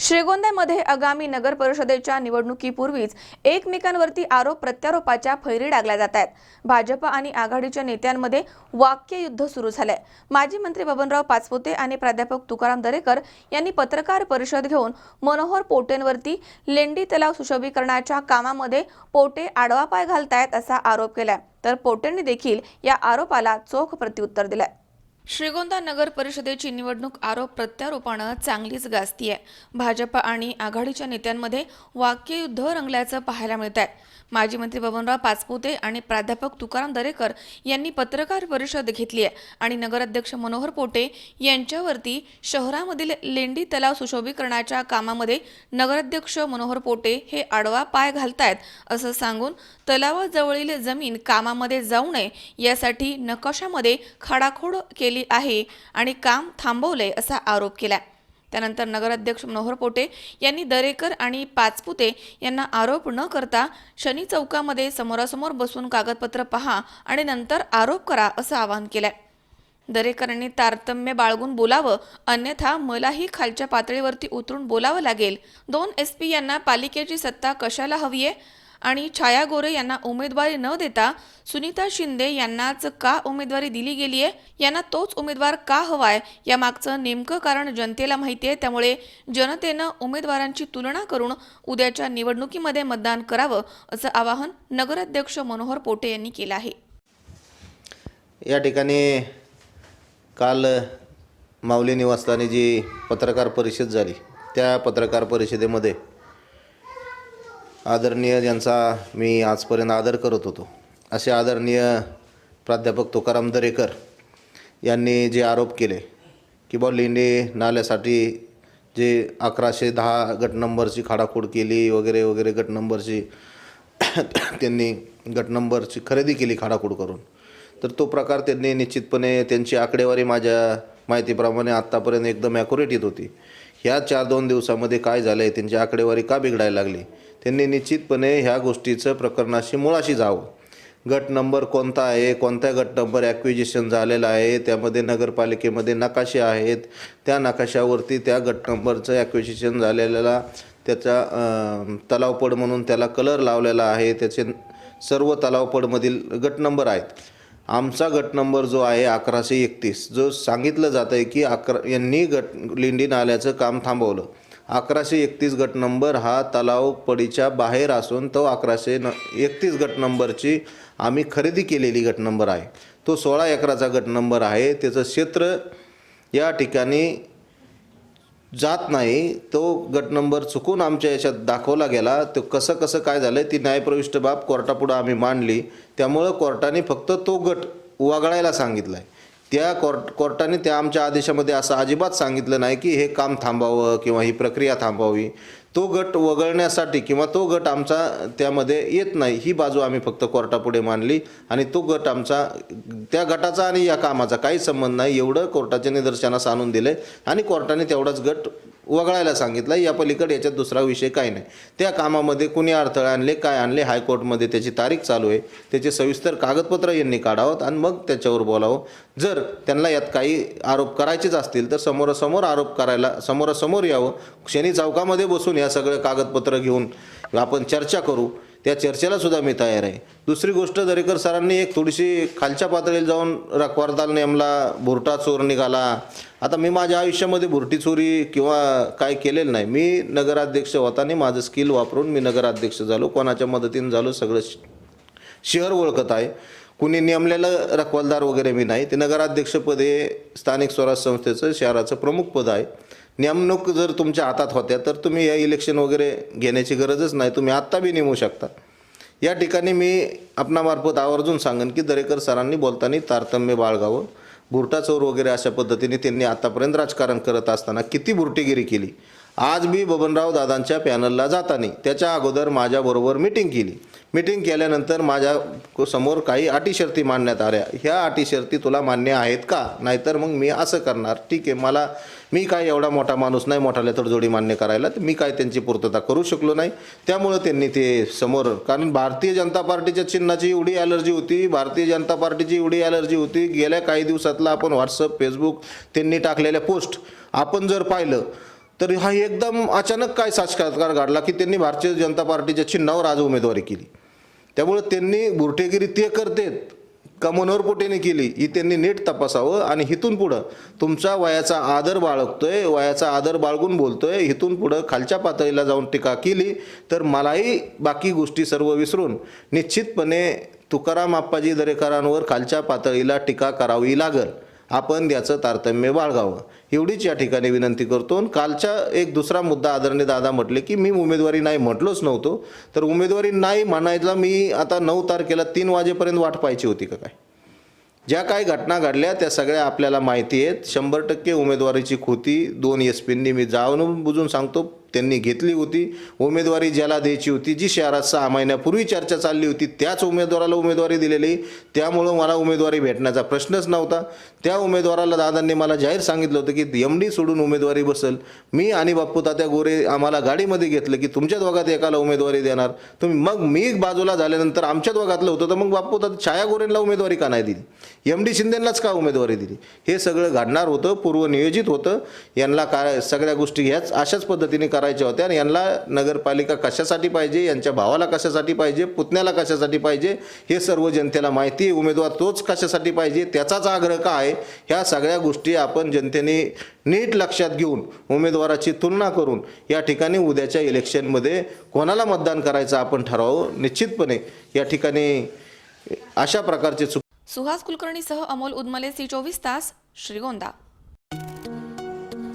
श्रीगोंद्यामध्ये आगामी नगर परिषदेच्या निवडणुकीपूर्वीच एकमेकांवरती आरोप प्रत्यारोपाच्या फैरी डागल्या जात आहेत. भाजप आणि आघाडीच्या नेत्यांमध्ये वाक्ययुद्ध सुरू झालंय. माजी मंत्री बबनराव पाचपुते आणि प्राध्यापक तुकाराम दरेकर यांनी पत्रकार परिषद घेऊन मनोहर पोटेंवरती लेंडी तलाव सुशोभीकरणाच्या कामामध्ये पोटे आडवा पाय घालतायत असा आरोप केलाय. तर पोटेंनी देखील या आरोपाला चोख प्रत्युत्तर दिलंय. श्रीगोंदा नगर परिषदेची निवडणूक आरोप प्रत्यारोपानं चांगलीच गाजतीये. भाजप आणि आघाडीच्या नेत्यांमध्ये वाक्ययुद्ध रंगल्याचं पाहायला मिळत आहे माजी मंत्री बबनराव पाचपुते आणि प्राध्यापक तुकाराम दरेकर यांनी पत्रकार परिषद घेतली आहे आणि नगराध्यक्ष मनोहर पोटे यांच्यावरती शहरामधील लेंडी तलाव सुशोभीकरणाच्या कामामध्ये नगराध्यक्ष मनोहर पोटे हे आडवा पाय घालतायत असं सांगून तलावाजवळील जमीन कामामध्ये जाऊ नये यासाठी नकाशामध्ये खाडाखोड केली आहे आणि काम थांबवले असा आरोप केला त्यानंतर नगराध्यक्ष मनोहर पोटे यांनी दरेकर आणि पाचपुते यांना आरोप न करता शनी चौकामध्ये समोरासमोर बसून कागदपत्र पहा आणि नंतर आरोप करा असं आवाहन केलंय. दरेकरांनी तारतम्य बाळगून बोलावं अन्यथा मलाही खालच्या पातळीवरती उतरून बोलावं लागेल. दोन एस पी यांना पालिकेची सत्ता कशाला हवी आहे आणि छाया गोरे यांना उमेदवारी न देता सुनीता शिंदे यांनाच का उमेदवारी दिली गेली आहे यांना तोच उमेदवार का हवाय? यामागचं नेमकं कारण जनतेला माहिती आहे. त्यामुळे जनतेनं उमेदवारांची तुलना करून उद्याच्या निवडणुकीमध्ये मतदान करावं असं आवाहन नगराध्यक्ष मनोहर पोटे यांनी केलं आहे. या ठिकाणी काल माऊली निवासस्थानी जी पत्रकार परिषद झाली त्या पत्रकार परिषदेमध्ये आदरणीय ज्यांचा मी आजपर्यंत आदर करत होतो असे आदरणीय प्राध्यापक तुकाराम दरेकर यांनी जे आरोप केले की बा लेंडे नाल्यासाठी जे अकराशे दहा गट नंबरची खाडाखोड केली वगैरे वगैरे गट नंबरची त्यांनी गट नंबरची खरेदी केली खाडाखोड करून तर तो प्रकार त्यांनी निश्चितपणे त्यांची आकडेवारी माझ्या माहितीप्रमाणे आत्तापर्यंत एकदम ॲक्युरेट येत होती. ह्या चार दोन दिवसामध्ये काय झालं आहे त्यांची आकडेवारी का बिघडायला लागली त्यांनी निश्चितपणे ह्या गोष्टीचं प्रकरणाशी मुळाशी जावं. गट नंबर कोणता आहे? कोणत्या गट नंबर ॲक्विजिशन झालेला आहे? त्यामध्ये नगरपालिकेमध्ये नकाशे आहेत. त्या नकाशावरती त्या गट नंबरचं ॲक्विजिशन झालेला त्याचा तलावपड म्हणून त्याला कलर लावलेला आहे. त्याचे सर्व तलावपडमधील गट नंबर आहेत. आमचा गट नंबर जो आहे अकराशे एकतीस जो सांगितलं जातं आहे की अकरा यांनी गट लिंडी नाल्याचं काम थांबवलं. अकराशे एकतीस गट नंबर हा तलाव पडीच्या बाहेर असून तो अकराशे न एकतीस गट नंबरची आम्ही खरेदी केलेली गट नंबर आहे. तो सोळा एकराचा गट नंबर आहे. त्याचं क्षेत्र या ठिकाणी जात नाही. तो गट नंबर चुकून आमच्या याच्यात दाखवला गेला. तो कसं कसं काय झालं ती न्यायप्रविष्ट बाब कोर्टापुढं आम्ही मांडली. त्यामुळं कोर्टाने फक्त तो गट वगळायला सांगितला आहे त्या कोर्ट कोर्टाने त्या आमच्या आदेशामध्ये असं अजिबात सांगितलं नाही की हे काम थांबावं किंवा ही प्रक्रिया थांबावी. तो गट वगळण्यासाठी किंवा तो गट आमचा त्यामध्ये येत नाही ही बाजू आम्ही फक्त कोर्टापुढे मांडली आणि तो गट आमचा त्या गटाचा आणि या कामाचा काही संबंध नाही. एवढं कोर्टाच्या निदर्शनास आणून दिलं आणि कोर्टाने तेवढाच गट वगळायला सांगितलं. या पलीकडे याच्यात दुसरा विषय काही नाही. त्या कामामध्ये कुणी अडथळे आणले काय आणले हायकोर्टमध्ये त्याची तारीख चालू आहे. त्याचे सविस्तर कागदपत्र यांनी काढावं आणि मग त्याच्यावर बोलावं. जर त्यांना यात काही आरोप करायचेच असतील तर समोरासमोर आरोप करायला समोरासमोर यावं. शनी चौकामध्ये बसून या सगळे कागदपत्र घेऊन आपण चर्चा करू. त्या चर्चेला सुद्धा मी तयार आहे. दुसरी गोष्ट दरेकर सरांनी एक थोडीशी खालच्या पातळीला जाऊन रखवारदार नेमला भुरटा चोर निघाला. आता मी माझ्या आयुष्यामध्ये भुरटी चोरी किंवा काय केलेलं नाही. मी नगराध्यक्ष होताना माझं स्किल वापरून मी नगराध्यक्ष झालो. कोणाच्या मदतीने झालो सगळं श- शहर ओळखत आहे. कुणी नेमलेलं रखवालदार वगैरे मी नाही. ते नगराध्यक्षपद हे स्थानिक स्वराज्य संस्थेचं शहराचं प्रमुख पद आहे. नेमणूक जर तुमच्या हातात होत्या तर तुम्ही या इलेक्शन वगैरे घेण्याची गरजच नाही. तुम्ही आत्ता बी नेमू शकता. या ठिकाणी मी आपणामार्फत आवर्जून सांगेन की दरेकर सरांनी बोलताना तारतम्य बाळगावं. बुरटा चोर वगैरे अशा पद्धतीने त्यांनी आतापर्यंत राजकारण करत असताना किती बुरटीगिरी केली. आज मी बबनराव दादांच्या पॅनलला जाताना त्याच्या अगोदर माझ्याबरोबर मिटिंग केली. मिटिंग केल्यानंतर माझ्यासमोर काही अटी शर्ती मांडण्यात आल्या. ह्या अटी शर्ती तुला मान्य आहेत का? नाहीतर मग मी असं करणार. ठीक आहे मला मी काय एवढा मोठा माणूस नाही मोठाल्या तडजोडी मान्य करायला. तर मी काय त्यांची पूर्तता करू शकलो नाही. त्यामुळं त्यांनी ते समोर कारण भारतीय जनता पार्टीच्या चिन्हाची एवढी ॲलर्जी होती भारतीय जनता पार्टीची एवढी ॲलर्जी होती. गेल्या काही दिवसातला आपण व्हॉट्सअप फेसबुक त्यांनी टाकलेल्या पोस्ट आपण जर पाहिलं तर हा एकदम अचानक काय साक्षात्कार घडला की त्यांनी भारतीय जनता पार्टीच्या चिन्हावर आज उमेदवारी केली. त्यामुळे त्यांनी बुरटेगिरी ते करतेत का मनोहरपोटेने केली ही त्यांनी नीट तपासावं आणि इथून पुढं तुमचा वयाचा आदर बाळगतोय वयाचा आदर बाळगून बोलतोय इथून पुढं खालच्या पातळीला जाऊन टीका केली तर मलाही बाकी गोष्टी सर्व विसरून निश्चितपणे तुकाराम आप्पाजी दरेकरांवर खालच्या पातळीला टीका करावी लागल. आपण याचं तारतम्य बाळगावं. एवढीच या ठिकाणी विनंती करतो. आणि एक दुसरा मुद्दा आदरणीय दादा म्हटले की मी उमेदवारी नाही म्हटलोच नव्हतो. तर उमेदवारी नाही म्हणायला मी आता नऊ तारखेला तीन वाजेपर्यंत वाट पाहायची होती का काय? ज्या काही घटना घडल्या त्या सगळ्या आपल्याला माहिती आहेत. शंभर टक्के उमेदवारीची खोती दोन एस पींनी मी जाऊन बुजून सांगतो. त्यांनी घेतली होती. उमेदवारी ज्याला द्यायची होती जी शहरात सहा महिन्यापूर्वी चर्चा चालली होती त्याच उमेदवाराला उमेदवारी दिलेली. त्यामुळं मला उमेदवारी भेटण्याचा प्रश्नच नव्हता. त्या उमेदवाराला दादांनी मला जाहीर सांगितलं होतं की एम डी सोडून उमेदवारी बसल. मी आणि बाप्पू तात्या गोरे आम्हाला गाडीमध्ये घेतलं की तुमच्या दोघात एकाला उमेदवारी देणार. तुम्ही मग मी बाजूला झाल्यानंतर आमच्या दोघातलं होतं तर मग बाप्पू तात्या छाया गोरेंना उमेदवारी का नाही दिली? एम डी शिंदेंनाच का उमेदवारी दिली? हे सगळं घडणार होतं पूर्वनियोजित होतं. यांना काय सगळ्या गोष्टी ह्याच अशाच पद्धतीने करायच्या होत्या आणि यांना नगरपालिका कशासाठी पाहिजे यांच्या भावाला कशासाठी पाहिजे पुतण्याला कशासाठी पाहिजे हे सर्व जनतेला माहिती आहे. उमेदवार तोच कशासाठी पाहिजे त्याचाच आग्रह काय आहे? ह्या सगळ्या गोष्टी आपण जनतेने नीट लक्षात घेऊन उमेदवाराची तुलना करून या ठिकाणी उद्याच्या इलेक्शनमध्ये कोणाला मतदान करायचं आपण ठरवावं? निश्चितपणे या ठिकाणी अशा प्रकारचे चुक सुहास कुलकर्णीसह अमोल उदमले सी चोवीस तास श्रीगोंदा.